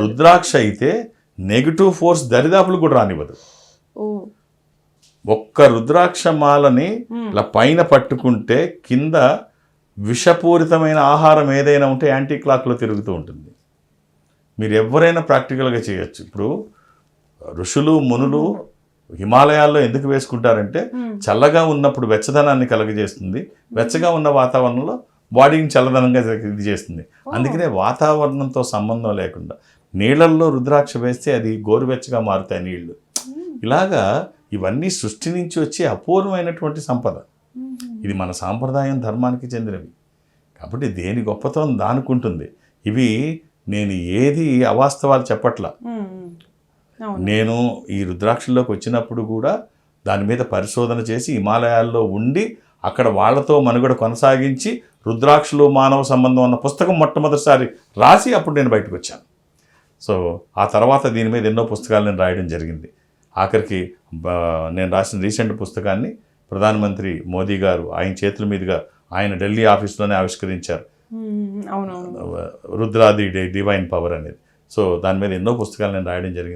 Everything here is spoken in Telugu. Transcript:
రుద్రాక్ష అయితే నెగిటివ్ ఫోర్స్ దరిదాపులు కూడా రానివ్వదు. ఒక్క రుద్రాక్ష మాలని ఇలా పైన పట్టుకుంటే కింద విషపూరితమైన ఆహారం ఏదైనా ఉంటే యాంటీ క్లాక్లో తిరుగుతూ ఉంటుంది. మీరు ఎవరైనా ప్రాక్టికల్గా చేయొచ్చు. ఇప్పుడు ఋషులు మునులు హిమాలయాల్లో ఎందుకు వేసుకుంటారంటే చల్లగా ఉన్నప్పుడు వెచ్చదనాన్ని కలుగజేస్తుంది. వెచ్చగా ఉన్న వాతావరణంలో బాడీని చల్లదనంగా ఇది చేస్తుంది. అందుకనే వాతావరణంతో సంబంధం లేకుండా నీళ్ళల్లో రుద్రాక్ష వేస్తే అది గోరువెచ్చగా మారుతాయి నీళ్ళు. ఇలాగా ఇవన్నీ సృష్టి నుంచి వచ్చే అపూర్వమైనటువంటి సంపద. ఇది మన సాంప్రదాయం ధర్మానికి చెందినవి. కాబట్టి దేని గొప్పతనం దానుకుంటుంది. ఇవి నేను ఏది అవాస్తవాలు చెప్పట్లా. నేను ఈ రుద్రాక్షల్లోకి వచ్చినప్పుడు కూడా దాని మీద పరిశోధన చేసి హిమాలయాల్లో ఉండి అక్కడ వాళ్ళతో మనుగడ కొనసాగించి రుద్రాక్షలు మానవ సంబంధం అన్న పుస్తకం మొట్టమొదటిసారి రాసి అప్పుడు నేను బయటకు వచ్చాను. సో ఆ తర్వాత దీని మీద ఎన్నో పుస్తకాలు నేను రాయడం జరిగింది. ఆఖరికి నేను రాసిన రీసెంట్ పుస్తకాన్ని ప్రధానమంత్రి మోదీ గారు ఆయన చేతుల మీదుగా ఆయన ఢిల్లీ ఆఫీస్లోనే ఆవిష్కరించారు. రుద్రాది డివైన్ పవర్ అనేది. సో దాని మీద ఎన్నో పుస్తకాలు నేను రాయడం జరిగింది.